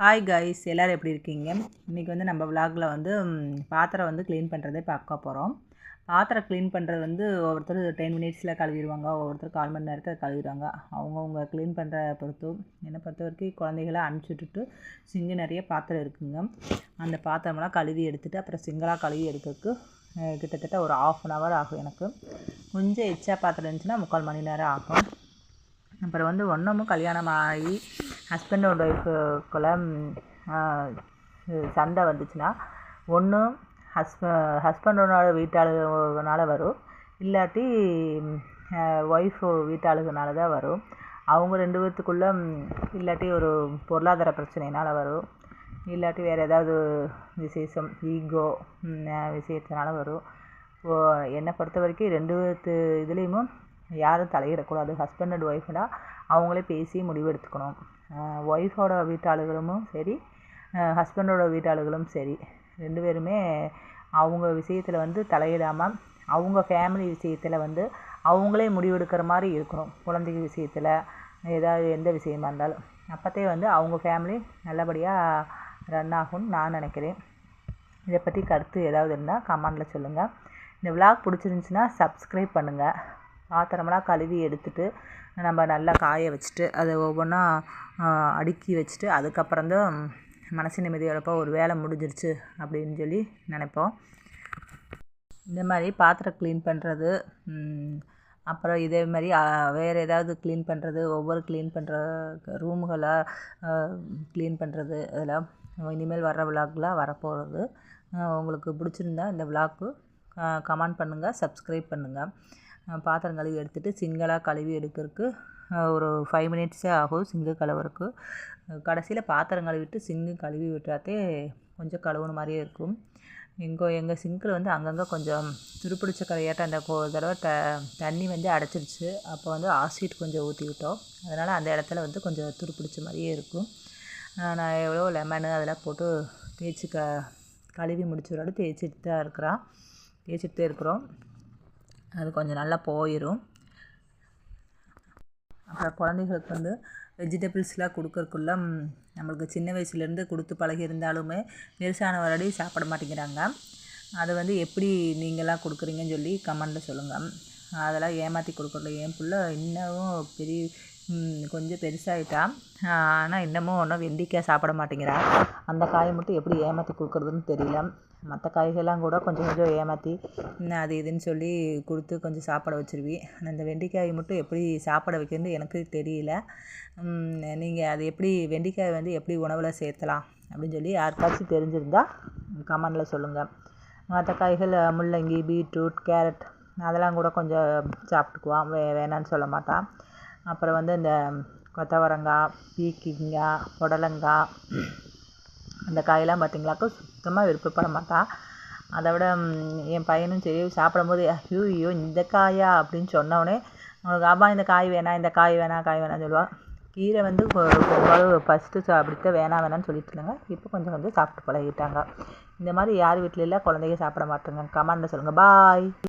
Hi guys எல்லோரும் எப்படி இருக்கீங்க? இன்றைக்கி வந்து நம்ம விலாகில் வந்து பாத்திரம் வந்து க்ளீன் பண்ணுறதே பார்க்க போகிறோம் பாத்திரம் க்ளீன் பண்ணுறது வந்து ஒவ்வொருத்தர் டென் மினிட்ஸில் கழுவிடுவாங்க ஒவ்வொருத்தர் கால் மணி நேரத்தில் கழுவிடுவாங்க அவங்கவுங்க க்ளீன் பண்ணுற பொறுத்து என்னை பொறுத்த வரைக்கும் குழந்தைகளை அனுப்பிச்சி விட்டுட்டு சிங்கு நிறைய பாத்திரம் இருக்குங்க. அந்த பாத்திரமெல்லாம் கழுவி எடுத்துட்டு அப்புறம் சிங்களாக கழுவி எடுக்கிறதுக்கு கிட்டத்தட்ட ஒரு ஆஃப் அன் ஹவர் ஆகும் எனக்கு. கொஞ்சம் எச்சா பாத்திரம் இருந்துச்சுன்னா முக்கால் மணி நேரம் ஆகும். அப்புறம் வந்து ஒன்றமும் கல்யாணம் ஆகி ஹஸ்பண்ட் அண்ட் ஒய்ஃபுக்குள்ள சண்டை வந்துச்சுன்னா ஒன்று ஹஸ்ப ஹஸ்பண்டோட வீட்டாளுகனால வரும். இல்லாட்டி ஒய்ஃபு வீட்டாளுகனால தான் வரும். அவங்க ரெண்டு பேர்த்துக்குள்ளே இல்லாட்டி ஒரு பொருளாதார பிரச்சனைனால வரும். இல்லாட்டி வேறு ஏதாவது விசேஷம் ஈகோ விஷயத்தினால வரும். இப்போ என்னை பொறுத்த வரைக்கும் ரெண்டு பேர்த்து இதுலேயுமே யாரும் தலையிடக்கூடாது. ஹஸ்பண்ட் அண்ட் ஒய்ஃப்னா அவங்களே பேசி முடிவு எடுத்துக்கணும் ஒய்ஃபோட வீட்டாளர்களும் சரி ஹஸ்பண்டோட வீட்டாளுகளும் சரி ரெண்டு பேருமே அவங்க விஷயத்தில் வந்து தலையிடாமல் அவங்க ஃபேமிலி விஷயத்தில் வந்து அவங்களே முடிவெடுக்கிற மாதிரி இருக்கணும். குழந்தைங்க விஷயத்தில் ஏதாவது எந்த விஷயமா இருந்தாலும். அப்போத்தே வந்து அவங்க ஃபேமிலி நல்லபடியாக ரன் ஆகும்னு நான் நினைக்கிறேன். இதை பற்றி கருத்து ஏதாவது இருந்தால் கமெண்டில் சொல்லுங்கள் இந்த விளாக் பிடிச்சிருந்துச்சின்னா சப்ஸ்கிரைப் பண்ணுங்கள் பாத்திரமெல்லாம் கழுவி எடுத்துட்டு நம்ம நல்லா காய வச்சுட்டு அதை ஒவ்வொன்றா அடுக்கி வச்சுட்டு அதுக்கப்புறம் தான் மனசு நிம்மதியோடப்போ ஒரு வேலை முடிஞ்சிருச்சு அப்படின்னு சொல்லி நினைப்போம். இந்த மாதிரி பாத்திரம் க்ளீன் பண்ணுறது அப்புறம் இதே மாதிரி வேறு ஏதாவது க்ளீன் பண்ணுறது ஒவ்வொரு க்ளீன் பண்ணுற ரூமுகளை க்ளீன் பண்ணுறது அதெல்லாம் இனிமேல் வர்ற விளாக்லாம் வரப்போகிறது உங்களுக்கு பிடிச்சிருந்தா இந்த விளாக்கு கமெண்ட் பண்ணுங்கள் சப்ஸ்கிரைப் பண்ணுங்கள் பாத்திரம் கழுவி எடுத்துகிட்டு சிங்கிளாக கழுவி எடுக்கிறதுக்கு ஒரு ஃபைவ் மினிட்ஸே ஆகும் சிங்கு கழுவுறக்கு கடைசியில் பாத்திரம் கழுவிட்டு சிங்கு கழுவி விட்டாத்தே கொஞ்சம் கழுவுன மாதிரியே இருக்கும். எங்கள் எங்கள் சிங்கில் வந்து அங்கங்கே கொஞ்சம் துருப்பிடிச்ச கரையாட்டம் அந்த கோ தடவை த தண்ணி வந்து அடைச்சிருச்சு. அப்போ வந்து ஆசிட் கொஞ்சம் ஊற்றி விட்டோம். அதனால் அந்த இடத்துல வந்து கொஞ்சம் துருப்பிடிச்ச மாதிரியே இருக்கும். நான் எவ்வளோ லெமனு அதெல்லாம் போட்டு தேய்ச்சி க கழுவி முடிச்சோட தேய்ச்சிட்டு தான் இருக்கிறான். தேய்ச்சிட்டு தான் இருக்கிறோம். அது கொஞ்சம் நல்லா போயிடும் அப்புறம் குழந்தைகளுக்கு வந்து வெஜிடபிள்ஸ்லாம் கொடுக்கறக்குள்ள நம்மளுக்கு சின்ன வயசுலேருந்து கொடுத்து பழகி இருந்தாலுமே பெருசான வரடி சாப்பிட மாட்டேங்கிறாங்க. அது வந்து எப்படி நீங்களாம் கொடுக்குறீங்கன்னு சொல்லி கமெண்டில் சொல்லுங்கள் அதெல்லாம் ஏமாற்றி கொடுக்குறல என் பிள்ளை இன்னமும் பெரிய கொஞ்சம் பெருசாகிட்டா ஆனால் இன்னமும் ஒன்றும் வெண்டிக்காய் சாப்பிட மாட்டேங்கிறா. அந்த காயை மட்டும் எப்படி ஏமாற்றி கொடுக்குறதுன்னு தெரியல. மற்ற காய்கள்லாம் கூட கொஞ்சம் கொஞ்சம் ஏமாற்றி அது இதுன்னு சொல்லி கொடுத்து கொஞ்சம் சாப்பிட வச்சிருவி. ஆனால் இந்த வெண்டைக்காய் மட்டும் எப்படி சாப்பிட வைக்கிறது எனக்கு தெரியல. நீங்கள் அது எப்படி வெண்டைக்காய் வந்து எப்படி உணவில் சேர்த்தலாம்? அப்படின்னு சொல்லி யாருக்காச்சும் தெரிஞ்சிருந்தால் கமெண்டில் சொல்லுங்கள் மற்ற காய்கள் முள்ளங்கி பீட்ரூட் கேரட் அதெல்லாம் கூட கொஞ்சம் சாப்பிட்டுக்குவான் வே வேணான்னு சொல்ல மாட்டான் அப்புறம் வந்து இந்த கொத்தவரங்காய் பீக்கிங்காய் புடலங்காய் அந்த காயெல்லாம் பார்த்திங்களாக்கா சுத்தமாக விருப்பப்பட மாட்டான் அதை விட என் பையனும் சரி சாப்பிடும்போது ஐயோ ஐயோ இந்த காயா அப்படின்னு சொன்னோடனே அவனுக்கு அப்பா இந்த காய் வேணாம் இந்த காய் வேணாம் காய் வேணாம்னு சொல்லுவாள் கீரை வந்து பெரும்பாலும் ஃபஸ்ட்டு சாப்பிட்டு வேணாம் வேணாம்னு சொல்லிட்டு இருந்தாங்க. இப்போ கொஞ்சம் கொஞ்சம் சாப்பிட்டு பழகிட்டாங்க. இந்த மாதிரி யார் வீட்டில இல்லை குழந்தைங்க சாப்பிட மாட்டேங்க கமெண்டில் சொல்லுங்கள் பாய்.